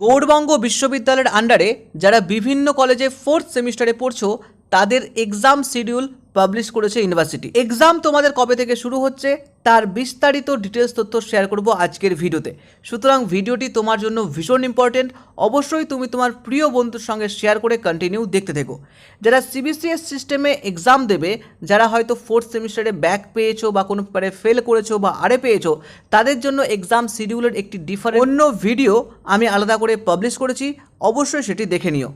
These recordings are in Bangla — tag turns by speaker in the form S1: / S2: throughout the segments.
S1: গৌড়বঙ্গ বিশ্ববিদ্যালয়ের আন্ডারে যারা বিভিন্ন কলেজে ফোর্থ সেমিস্টারে পড়ছো তাদের এক্সাম শিডিউল পাবলিশ করেছে ইউনিভার্সিটি এক্সাম তোমাদের কবে থেকে শুরু হচ্ছে, তার বিস্তারিত ডিটেলস তথ্য শেয়ার করব আজকের ভিডিওতে। সুতরাং ভিডিওটি তোমার জন্য ভীষণ ইম্পর্টেন্ট অবশ্যই তুমি তোমার প্রিয় বন্ধুর সঙ্গে শেয়ার করে কন্টিনিউ দেখতে থেকো। যারা সিবিসিএস সিস্টেমে এক্সাম দেবে, যারা হয়তো ফোর্থ সেমিস্টারে ব্যাক পেয়েছ বা কোনো ব্যাপারে ফেল করেছ বা আরে পেয়েছ, তাদের জন্য এক্সাম শিডিউলের একটি ডিফারেন্ট অন্য ভিডিও আমি আলাদা করে পাবলিশ করেছি। অবশ্যই সেটি দেখে নিও।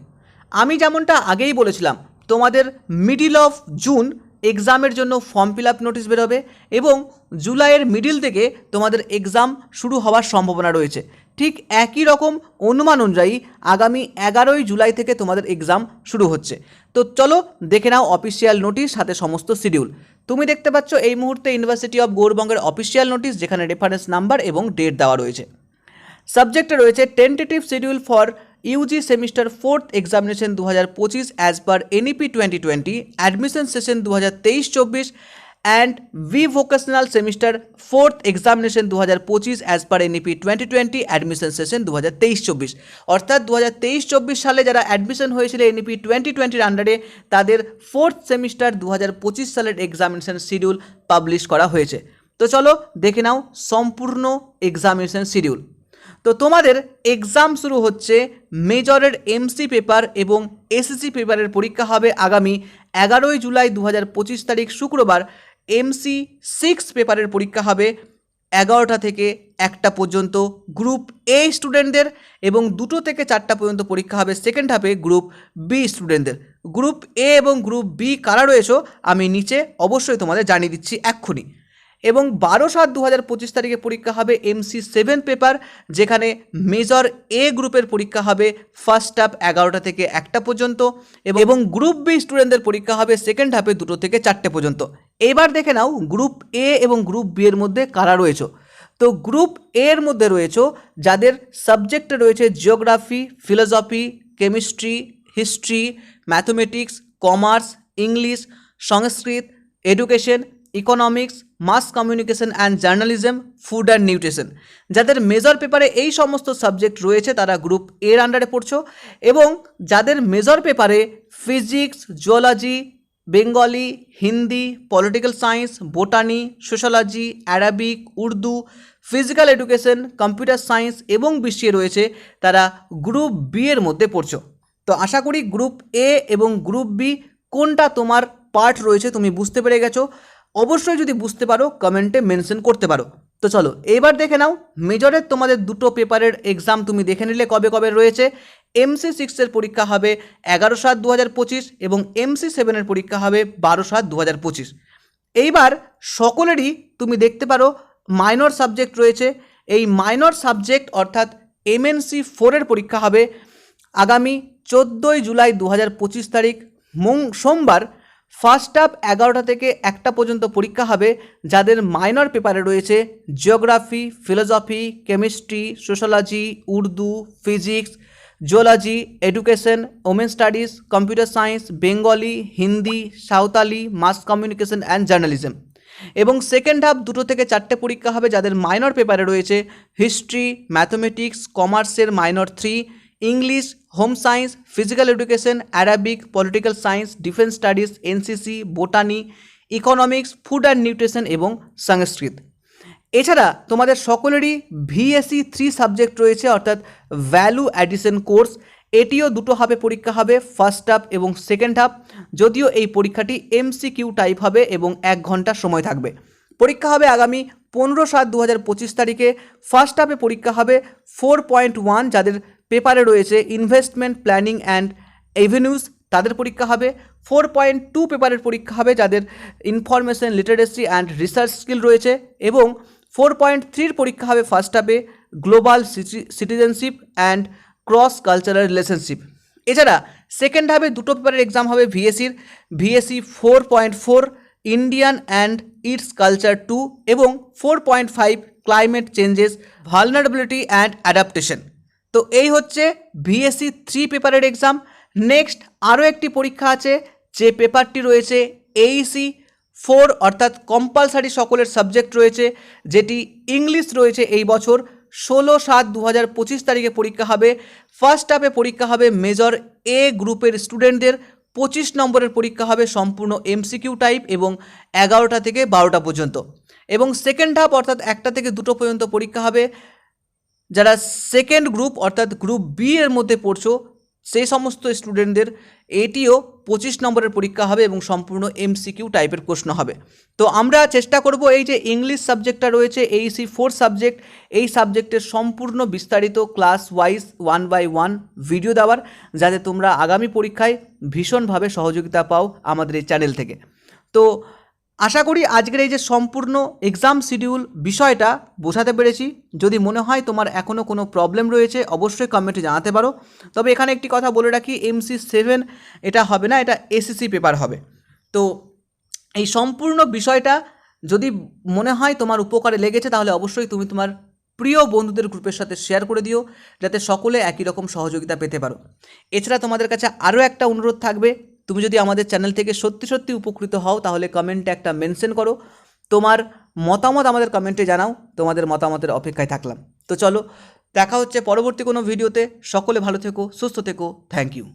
S1: আমি যেমনটা আগেই বলেছিলাম তোমাদের মিডিল অফ জুন এক্সামের জন্য ফর্ম ফিল আপ নোটিশ বেরোবে এবং জুলাইয়ের মিডিল থেকে তোমাদের এক্সাম শুরু হওয়ার সম্ভাবনা রয়েছে। ঠিক একই রকম অনুমান অনুযায়ী আগামী এগারোই জুলাই থেকে তোমাদের এক্সাম শুরু হচ্ছে। তো চলো দেখে নাও অফিসিয়াল নোটিশ সাথে সমস্ত শিডিউল তুমি দেখতে পাচ্ছ এই মুহূর্তে ইউনিভার্সিটি অফ গৌরবঙ্গের অফিসিয়াল নোটিশ যেখানে রেফারেন্স নাম্বার এবং ডেট দেওয়া রয়েছে। সাবজেক্টে রয়েছে tentative schedule for UG semester fourth examination দু হাজার পঁচিশ as per NEP twenty twenty admission session দু হাজার তেইশ চব্বিশ and V vocational semester fourth examination দু হাজার পঁচিশ as per NEP twenty twenty admission session দু হাজার তেইশ চব্বিশ। অর্থাৎ দু হাজার তেইশ চব্বিশ সালে যারা অ্যাডমিশন হয়েছিল এনইপি টোয়েন্টি টোয়েন্টির আন্ডারে তাদের ফোর্থ সেমিস্টার দু হাজার পঁচিশ সালের এক্সামিনেশন শিডিউল পাবলিশ করা হয়েছে। তো চলো দেখে নাও সম্পূর্ণ এক্সামিনেশন শিডিউল তো তোমাদের এক্সাম শুরু হচ্ছে মেজরের এমসি পেপার এবং এসএসসি পেপারের পরীক্ষা হবে আগামী এগারোই জুলাই দু হাজার পঁচিশ তারিখ শুক্রবার। এমসি সিক্স পেপারের পরীক্ষা হবে এগারোটা থেকে একটা পর্যন্ত গ্রুপ এ স্টুডেন্টদের এবং দুটো থেকে চারটা পর্যন্ত পরীক্ষা হবে সেকেন্ড হাফে গ্রুপ বি স্টুডেন্টদের গ্রুপ এ এবং গ্রুপ বি কারা রয়েছে আমি নিচে অবশ্যই তোমাদের জানিয়ে দিচ্ছি এক্ষুনি। এবং বারো সাত দু হাজার পঁচিশ তারিখে পরীক্ষা হবে এমসি সেভেন পেপার যেখানে মেজর এ গ্রুপের পরীক্ষা হবে ফার্স্ট হাফ এগারোটা থেকে একটা পর্যন্ত এবং গ্রুপ বি স্টুডেন্টদের পরীক্ষা হবে সেকেন্ড হাফে দুটো থেকে চারটে পর্যন্ত। এবার দেখে নাও গ্রুপ এ এবং গ্রুপ বি এর মধ্যে কারা রয়েছে। তো গ্রুপ এ এর মধ্যে রয়েছে যাদের সাবজেক্টে রয়েছে geography philosophy chemistry history mathematics commerce English Sanskrit education economics mass communication and journalism food and nutrition যাদের মেজর পেপারে এই সমস্ত সাবজেক্ট রয়েছে, তারা গ্রুপ এর আন্ডারে পড়ছো এবং যাদের মেজর পেপারে physics zoology Bengali Hindi political science botany sociology Arabic Urdu physical education computer science এবং বিশ্বে রয়েছে, তারা গ্রুপ বি এর মধ্যে পড়ছো। তো আশা করি গ্রুপ এ এবং গ্রুপ বি কোনটা তোমার পার্ট রয়েছে তুমি বুঝতে পেরে গেছো। অবশ্যই যদি বুঝতে পারো কমেন্টে মেনশন করতে পারো। তো চলো, এবার দেখে নাও মেজরের তোমাদের দুটো পেপারের এক্সাম তুমি দেখে নিলে কবে কবে রয়েছে। এমসি সিক্সের পরীক্ষা হবে এগারো সাত দু হাজার পঁচিশ এবং এমসি সেভেনের পরীক্ষা হবে বারো সাত দু হাজার পঁচিশ। এইবার সকলেরই তুমি দেখতে পারো মাইনর সাবজেক্ট রয়েছে। এই মাইনর সাবজেক্ট অর্থাৎ এমএনসি ফোরের পরীক্ষা হবে আগামী চোদ্দোই জুলাই দু হাজার পঁচিশ তারিখ সোমবার ফার্স্ট হাফ এগারোটা থেকে একটা পর্যন্ত পরীক্ষা হবে, যাদের মাইনর পেপারে রয়েছে geography philosophy chemistry sociology Urdu physics geology education women studies computer science Bengali Hindi Santali mass communication and journalism এবং সেকেন্ড হাফ দুটো থেকে চারটে পরীক্ষা হবে, যাদের মাইনর পেপারে রয়েছে হিস্ট্রি ম্যাথমেটিক্স কমার্সের minor three English home science physical education Arabic political science defence studies NCC botany economics food and nutrition এবং সংস্কৃত। এছাড়া তোমাদের সকলেরই ভিএসসি থ্রি সাবজেক্ট রয়েছে, অর্থাৎ ভ্যালু অ্যাডিশন কোর্স এটিও দুটো হাফে পরীক্ষা হবে ফার্স্ট হাফ এবং সেকেন্ড হাফ যদিও এই পরীক্ষাটি এমসিকিউ টাইপ হবে এবং এক ঘণ্টা সময় থাকবে। পরীক্ষা হবে আগামী পনেরো সাত দু হাজার পঁচিশ তারিখে। ফার্স্ট হাফে পরীক্ষা হবে ফোর পয়েন্ট ওয়ান যাদের পেপারে রয়েছে ইনভেস্টমেন্ট প্ল্যানিং অ্যান্ড এভিনিউজ তাদের পরীক্ষা হবে। ফোর পয়েন্ট টু পেপারের পরীক্ষা হবে, যাদের information literacy and research skill রয়েছে এবং ফোর পয়েন্ট থ্রির পরীক্ষা হবে ফার্স্ট হাফে global citizenship and cross cultural relationship এছাড়া সেকেন্ড হাফে দুটো পেপারের এক্সাম হবে ভিএসির VAC four point four Indian and its culture two এবং four point five climate changes vulnerability and adaptation তো এই হচ্ছে ভিএসসি থ্রি পেপারের এক্সাম নেক্সট আরও একটি পরীক্ষা আছে, যে পেপারটি রয়েছে এইসি ফোর অর্থাৎ কম্পালসারি সকলের সাবজেক্ট রয়েছে, যেটি ইংলিশ রয়েছে এই বছর। ষোলো সাত দু হাজার পঁচিশ তারিখে পরীক্ষা হবে। ফার্স্ট হাফে পরীক্ষা হবে মেজর এ গ্রুপের স্টুডেন্টদের পঁচিশ নম্বরের পরীক্ষা হবে সম্পূর্ণ এমসিকিউ টাইপ এবং এগারোটা থেকে বারোটা পর্যন্ত। এবং সেকেন্ড হাফ অর্থাৎ একটা থেকে দুটো পর্যন্ত পরীক্ষা হবে। যারা সেকেন্ড গ্রুপ অর্থাৎ গ্রুপ বি এর মধ্যে পড়ছো, সেই সমস্ত স্টুডেন্টদের এটিও পঁচিশ নম্বরের পরীক্ষা হবে এবং সম্পূর্ণ এমসিকিউ টাইপের প্রশ্ন হবে। তো আমরা চেষ্টা করব এই যে ইংলিশ সাবজেক্টটা রয়েছে, এই সি ফোর সাবজেক্ট এই সাবজেক্টের সম্পূর্ণ বিস্তারিত class wise one by one video দেওয়ার, যাতে তোমরা আগামী পরীক্ষায় ভীষণভাবে সহযোগিতা পাও আমাদের এই চ্যানেল থেকে। তো আশা করি আজকের এই যে সম্পূর্ণ এক্সাম শিডিউল বিষয়টা বোঝাতে পেরেছি। যদি মনে হয় তোমার এখনও কোনো প্রবলেম রয়েছে, অবশ্যই কমেন্টে জানাতে পারো। তবে এখানে একটি কথা বলে রাখি এমসি সেভেন এটা হবে না, এটা এসএসসি পেপার হবে। তো এই সম্পূর্ণ বিষয়টা যদি মনে হয় তোমার উপকারে লেগেছে, তাহলে অবশ্যই তুমি তোমার প্রিয় বন্ধুদের গ্রুপের সাথে শেয়ার করে দিও, যাতে সকলে একই রকম সহযোগিতা পেতে পারো। এছাড়া তোমাদের কাছে আরও একটা অনুরোধ থাকবে তুমি যদি আমাদের চ্যানেল থেকে সত্যি সত্যি উপকৃত হও, তাহলে কমেন্টে একটা মেনশন করো। তোমার মতামত আমাদের কমেন্টে জানাও, তোমাদের মতামতের অপেক্ষায় থাকলাম। তো চলো, দেখা হচ্ছে পরবর্তী কোনো ভিডিওতে সকলে ভালো থেকো, সুস্থ থেকো। Thank you